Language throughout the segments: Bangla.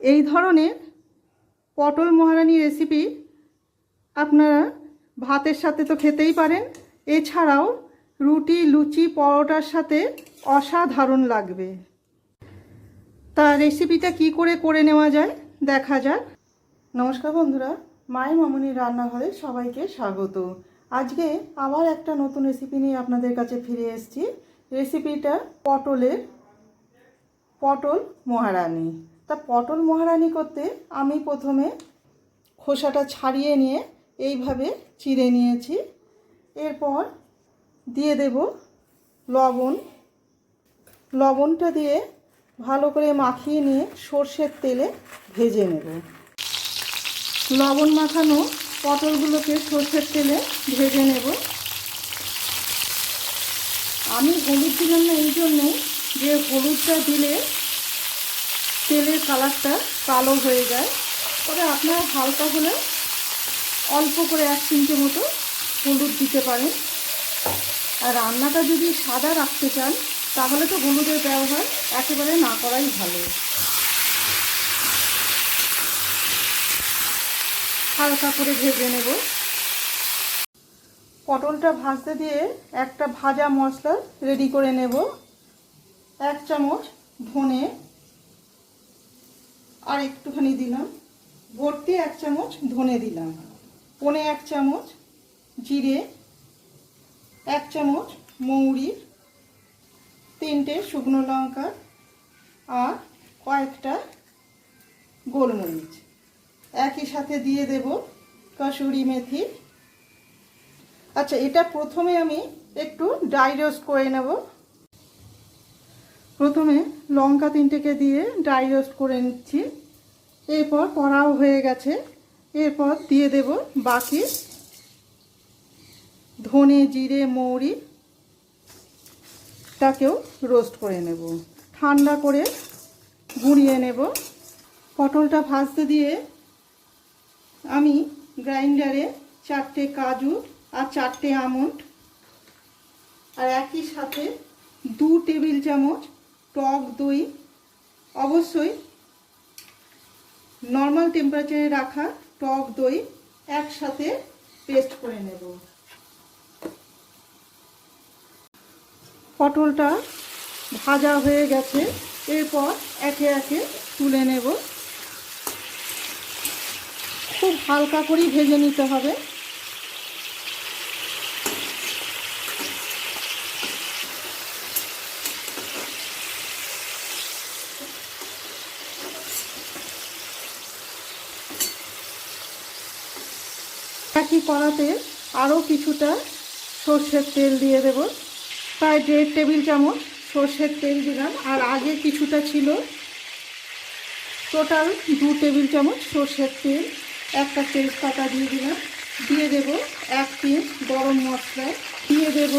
এই ধরনের পটল মহারানি রেসিপি আপনারা ভাতের সাথে তো খেতেই পারেন। এছাড়াও রুটি, লুচি, পরোটার সাথে অসাধারণ লাগবে। তা রেসিপিটা কি করে করে নেওয়া যায় দেখা যাক। নমস্কার বন্ধুরা, মায়ের মামনির রান্নাঘরে সবাইকে স্বাগত। আজকে আবার একটা নতুন রেসিপি নিয়ে আপনাদের কাছে ফিরে এসেছি। রেসিপিটা পটলের পটল মহারানি। তা পটল মহারানি করতে আমি প্রথমে খোসাটা ছাড়িয়ে নিয়ে এইভাবে চিড়ে নিয়েছি। এরপর দিয়ে দেব লবণ। লবণটা দিয়ে ভালো করে মাখিয়ে নিয়ে সর্ষের তেলে ভেজে নেব। লবণ মাখানো পটলগুলোকে সর্ষের তেলে ভেজে নেব। আমি হলুদ দিলাম না, এই জন্যে যে হলুদটা দিলে তেলের কালারটা কালো হয়ে যায়। তবে আপনারা হালকা হলে অল্প করে এক চিমটে মতো হলুদ দিতে পারেন। আর রান্নাটা যদি সাদা রাখতে চান, তাহলে তো হলুদের ব্যবহার একেবারে না করাই ভালো। হালকা করে ভেজে নেব। পটলটা ভাজতে দিয়ে একটা ভাজা মশলা রেডি করে নেব। এক চামচ ধনে আর একটুখানি দিলাম। ভর্তি এক চামচ ধনে দিলাম। পনে এক চামচ জিরে, এক চামচ মৌরি, তিনটে শুকনো লঙ্কা আর কয়েকটা গোলমরিচ। একই সাথে দিয়ে দেব কসুরি মেথি। আচ্ছা এটা প্রথমে আমি একটু ড্রাই রোস্ট করে নেব। প্রথমে লঙ্কা তিনটেকে দিয়ে ড্রাই রোস্ট করে নিচ্ছি। এরপর কড়াও হয়ে গেছে। এরপর দিয়ে দেব বাকি ধনে, জিরে, মৌরি। তাকেও রোস্ট করে নেব। ঠান্ডা করে গুঁড়িয়ে নেব। পটলটা ভাজতে দিয়ে আমি গ্রাইন্ডারে চারটে কাজু আর চারটে আমন্ড আর একই সাথে দু টেবিল চামচ টক দই, অবশ্যই নর্মাল টেম্পারেচারে রাখা টক দই একসাথে পেস্ট করে নেব। পটলটা ভাজা হয়ে গেছে, এরপর একে একে তুলে নেব। খুব হালকা করেই ভেজে নিতে হবে। একই কড়াতে আরও কিছুটা সর্ষের তেল দিয়ে দেব। প্রায় দেড় টেবিল চামচ সর্ষের তেল দিলাম। আর আগে কিছুটা ছিল টোটাল দু টেবিল চামচ সর্ষের তেল। একটা তেজপাতা দিয়ে দিলাম। দিয়ে দেব এক পিস গরম মশলা। দিয়ে দেব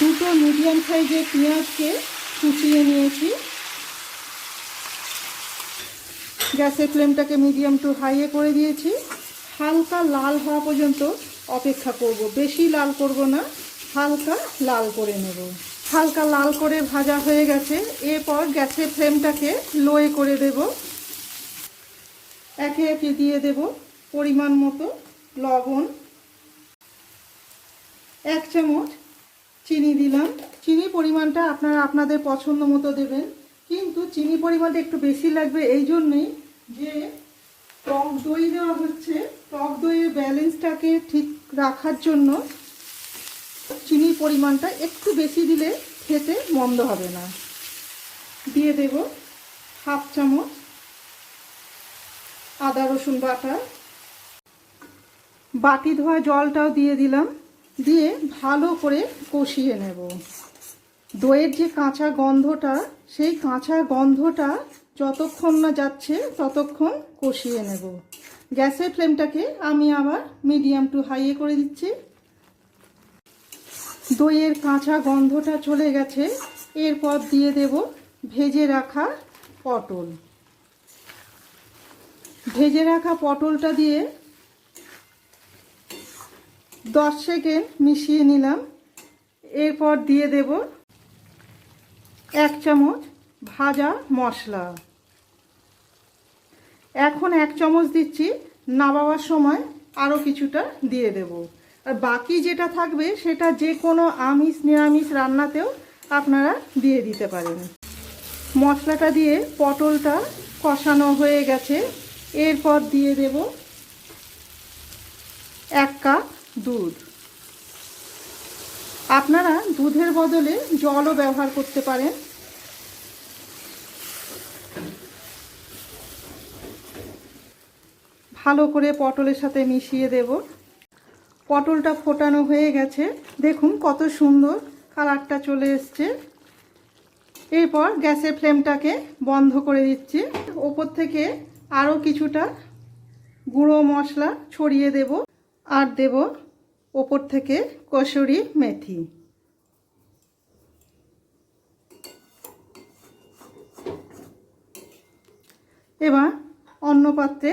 দুটো মিডিয়াম সাইজের পেঁয়াজকে কুচিয়ে নিয়েছি। গ্যাসের ফ্লেমটাকে মিডিয়াম টু হাইয়ে করে দিয়েছি। হালকা লাল হওয়া পর্যন্ত অপেক্ষা করব। বেশি লাল করব না, হালকা লাল করে নেব। হালকা লাল করে ভাজা হয়ে গেছে। এরপর গ্যাসের ফ্লেমটাকে লোয়ে করে দেব। একে একে দিয়ে দেব পরিমাণ মতো লবণ। এক চামচ চিনি দিলাম। চিনি পরিমাণটা আপনারা আপনাদের পছন্দ মতো দেবেন। কিন্তু চিনি পরিমাণটা একটু বেশি লাগবে, এই জন্যেই যে টক দই দেওয়া হচ্ছে। টক দইয়ের ব্যালেন্সটাকে ঠিক রাখার জন্য চিনির পরিমাণটা একটু বেশি দিলে খেতে মন্দ হবে না। দিয়ে দেব হাফ চামচ আদা, রসুন বাটা। বাটি ধোয়া জলটাও দিয়ে দিলাম। দিয়ে ভালো করে কষিয়ে নেব। দইয়ের যে কাঁচা গন্ধটা, সেই কাঁচা গন্ধটা যতক্ষণ না যাচ্ছে, ততক্ষণ কষিয়ে নেব। গ্যাসের ফ্লেমটাকে আমি আবার মিডিয়াম টু হাইয়ে করে দিচ্ছি। দইয়ের কাঁচা গন্ধটা চলে গেছে। এরপর দিয়ে দেব ভেজে রাখা পটল। ভেজে রাখা পটলটা দিয়ে দশ সেকেন্ড মিশিয়ে নিলাম। এরপর দিয়ে দেব এক চামচ ভাজা মশলা। এখন এক চামচ দিচ্ছি, নামাবার সময় আরও কিছুটা দিয়ে দেব। আর বাকি যেটা থাকবে, সেটা যে কোনো আমিষ, নিরামিষ রান্নাতেও আপনারা দিয়ে দিতে পারেন। মশলাটা দিয়ে পটলটা কষানো হয়ে গেছে। এরপর দিয়ে দেব এক কাপ দুধ। আপনারা দুধের বদলে জলও ব্যবহার করতে পারেন। ভালো করে পটলের সাথে মিশিয়ে দেব। পটলটা ফোটানো হয়ে গেছে। দেখুন কত সুন্দর কালারটা চলে এসছে। এরপর গ্যাসের ফ্লেমটাকে বন্ধ করে দিচ্ছি। ওপর থেকে আরও কিছুটা গুঁড়ো মশলা ছড়িয়ে দেব আর দেব ওপর থেকে কসুরি মেথি। এবার অন্য পাত্রে